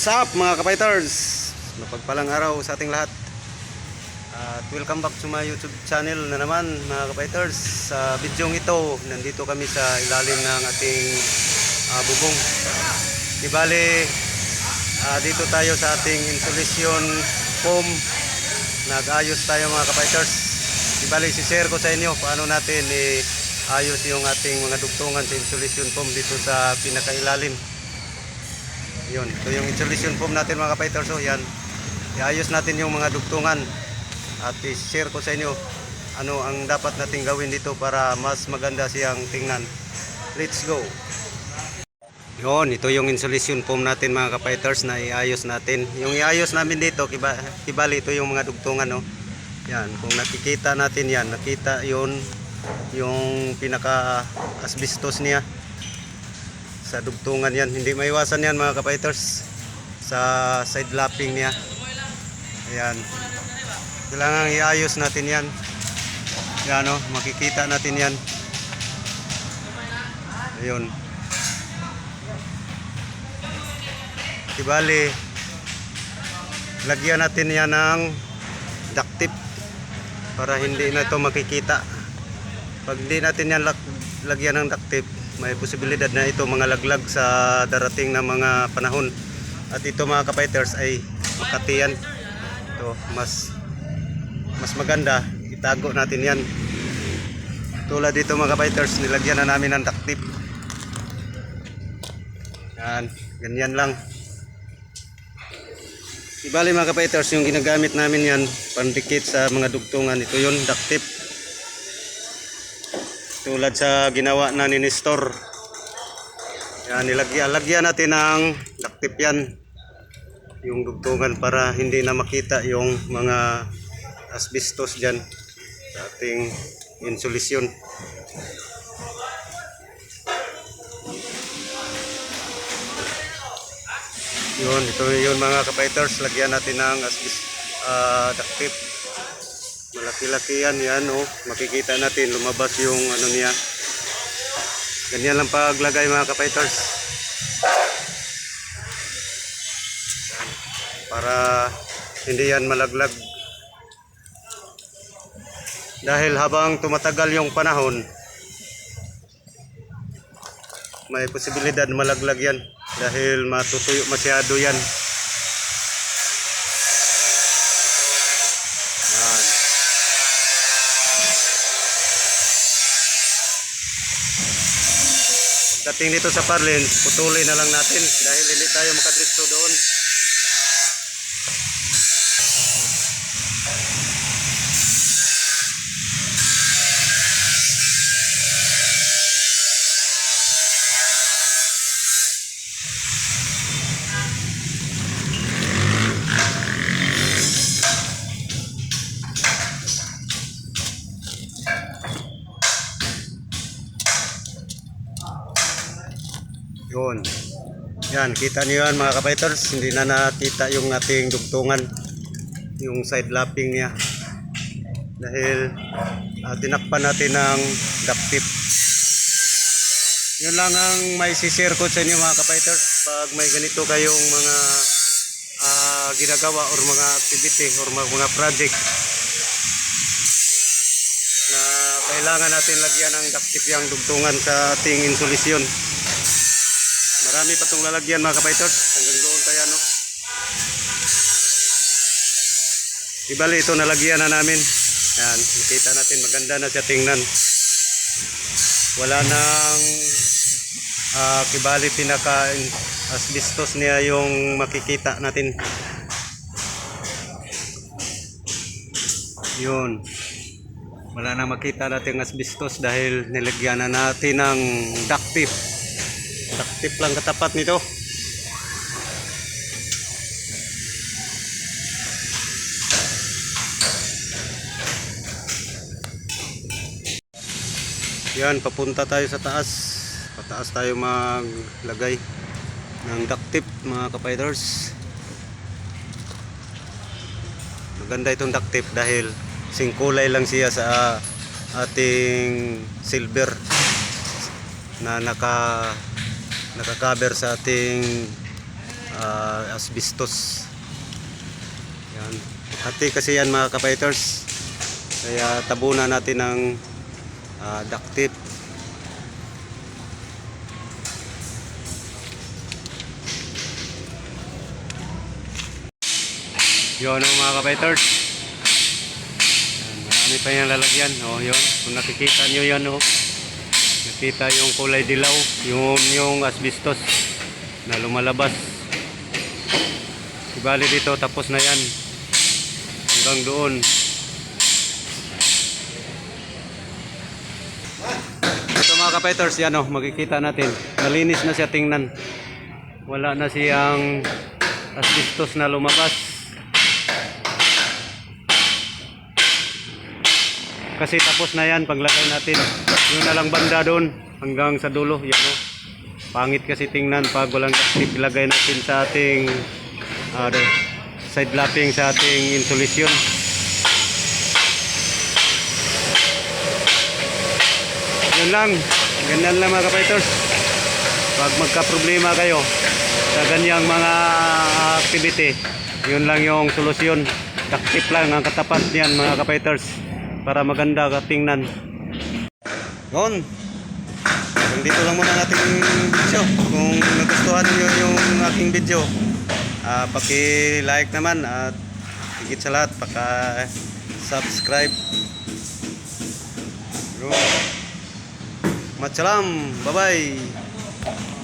What's up mga kapiters? Napagpalang araw sa ating lahat. At welcome back to my YouTube channel na naman mga kapiters. Sa bidyong ito, nandito kami sa ilalim ng ating ah, bubong. Di bale, ah, dito tayo sa ating insulation foam. Nag-ayos tayo mga kapiters. Di bale, si-share ko sa inyo paano natin eh, ayos yung ating mga dugtungan sa insulation foam dito sa pinakailalim. Yun, ito yung insulation foam natin mga kapiters. So, yan. Iayos natin yung mga dugtungan at i-share ko sa inyo ano ang dapat nating gawin dito para mas maganda siyang tingnan. Let's go! Yun, ito yung insulation foam natin mga kapiters na iayos natin. Yung iayos namin dito, kiba, kibali ito yung mga dugtungan. No? Yan, kung nakikita natin yan, nakita yun yung pinaka asbestos niya sa dugtungan yan. Hindi maiwasan yan mga kapiters sa side lapping niya. Ayan. Kailangan iayos natin yan. Yan o, makikita natin yan. Ayun. Ibali, lagyan natin yan ng duct tape para hindi na ito makikita. Pag hindi natin yan lag- lagyan ng duct tape, may posibilidad na ito mga laglag sa darating na mga panahon. At ito mga kapiters ay makatiyan. Ito, mas mas maganda, itago natin yan. Tulad dito mga kapiters, nilagyan na namin ng duct tape. Yan, ganyan lang. Ibali mga kapiters, yung ginagamit namin yan, pandikit sa mga dugtungan. Ito yun, duct tape. Tulad sa ginawa na ni Nestor. Yan, nilagyan, lagyan natin ng tape yan. Yung dugtungan para hindi na makita yung mga asbestos dyan sa ating insulisyon. Yun, ito yun mga kapiters, lagyan natin ng asbes, uh, duct tape. Malaki-laki yan, oh. Makikita natin, lumabas yung ano niya. Ganyan lang paglagay mga kapiters. Yan. Para hindi yan malaglag. Dahil habang tumatagal yung panahon, may posibilidad malaglag yan dahil matutuyo masyado. Yan. Dating dito sa Parlins, putulin na lang natin dahil hindi tayo makadritso doon. Yan, kita niyo yan mga kapiters. Hindi na nakita yung ating dugtungan. Yung side lapping niya. Dahil uh, tinakpan natin ng duct tape. Yun lang ang may sishare ko sa inyo mga kapiters. Pag may ganito kayong mga ah, ginagawa or mga activity or mga, project na kailangan natin lagyan ng duct tape yung dugtungan sa ating insulisyon. Marami pa itong lalagyan mga kapiters. Hanggang doon tayo no. Ibali ito nalagyan na namin. Yan, nakita natin maganda na siya tingnan. Wala nang ah, kibali pinaka asbestos niya yung makikita natin. Yun. Wala na makita natin asbestos dahil nilagyan na natin ng duct tape. Taktip lang katapat nito. Yan, papunta tayo sa taas. Pataas tayo maglagay ng duct tape mga kapiters. Maganda itong duct tape dahil singkulay lang siya sa ating silver na naka naka-cover sa ating ah, asbestos. Yan. Hati kasi yan mga kapiters. Kaya tabunan natin ng uh, duct tape. Yun ang mga kapiters. Yan, Marami pa yung lalagyan. O, yun. Kung nakikita nyo yan, o. Nakita yung kulay dilaw. Yung, yung asbestos na lumalabas. Ibali dito, tapos na yan. Hanggang doon. Ito mga kapiters, yan o, makikita natin. Malinis na siya tingnan. Wala na siyang asbestos na lumabas. Kasi tapos na yan, paglagay natin. Yun na lang banda doon, hanggang sa dulo. Yan o. Pangit kasi tingnan pag walang tip ilagay natin sa ating de- side lapping sa ating insulation. Yun lang. Ganyan lang mga kapiters. Pag magka-problema kayo sa ganyang mga activity, yun lang yung solusyon. Taktip lang ang katapat niyan mga kapiters para maganda ka tingnan. Hanggang dito lang muna ang ating video. Kung nagustuhan niyo yung aking video, ah paki-like naman at higit sa lahat, paka-subscribe. Yun. Matsalam. Bye-bye.